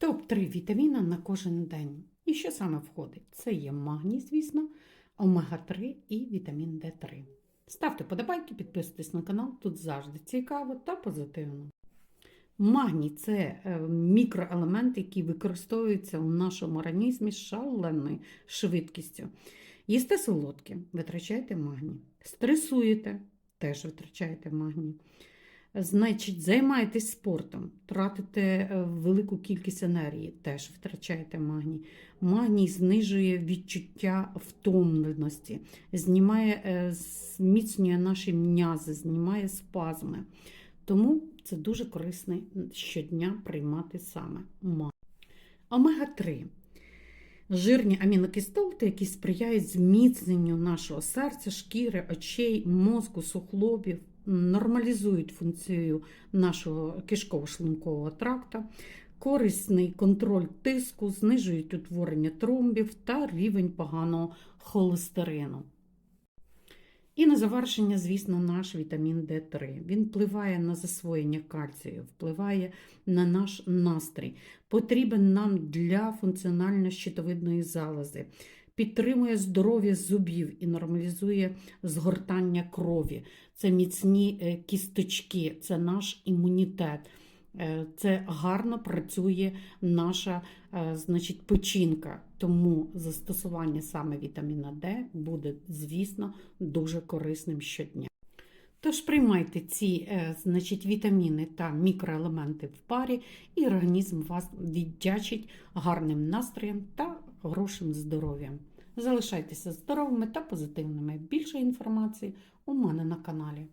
Топ-3 вітаміна на кожен день. І що саме входить? Це є магній, звісно, омега-3 і вітамін Д3. Ставте подобайки, підписуйтесь на канал, тут завжди цікаво та позитивно. Магній це е, мікроелемент, який використовується у нашому організмі з шаленою швидкістю. Їсте солодке, витрачаєте магній. Стресуєте, теж витрачаєте магній. Значить, займаєтесь спортом, тратите е, велику кількість енергії, теж втрачаєте магній. Магній знижує відчуття втомленості, знімає, е, зміцнює наші м'язи, знімає спазми. Тому це дуже корисно щодня приймати саме магній. Омега-3 жирні амінокислоти, які сприяють зміцненню нашого серця, шкіри, очей, мозку, сухлобів, нормалізують функцію нашого кишково-шлункового тракта, корисний контроль тиску, знижують утворення тромбів та рівень поганого холестерину. І на завершення, звісно, наш вітамін Д3. Він впливає на засвоєння кальцію, впливає на наш настрій, потрібен нам для функціональної щитовидної залози, підтримує здоров'я зубів і нормалізує згортання крові. Це міцні е, кісточки, це наш імунітет. Е, Це гарно працює наша е, значить, печінка, тому застосування саме вітаміна Д буде, звісно, дуже корисним щодня. Тож приймайте ці е, значить, вітаміни та мікроелементи в парі, і організм вас віддячить гарним настроєм та хорошим здоров'ям. Залишайтеся здоровими та позитивними. Більше інформації у мене на каналі.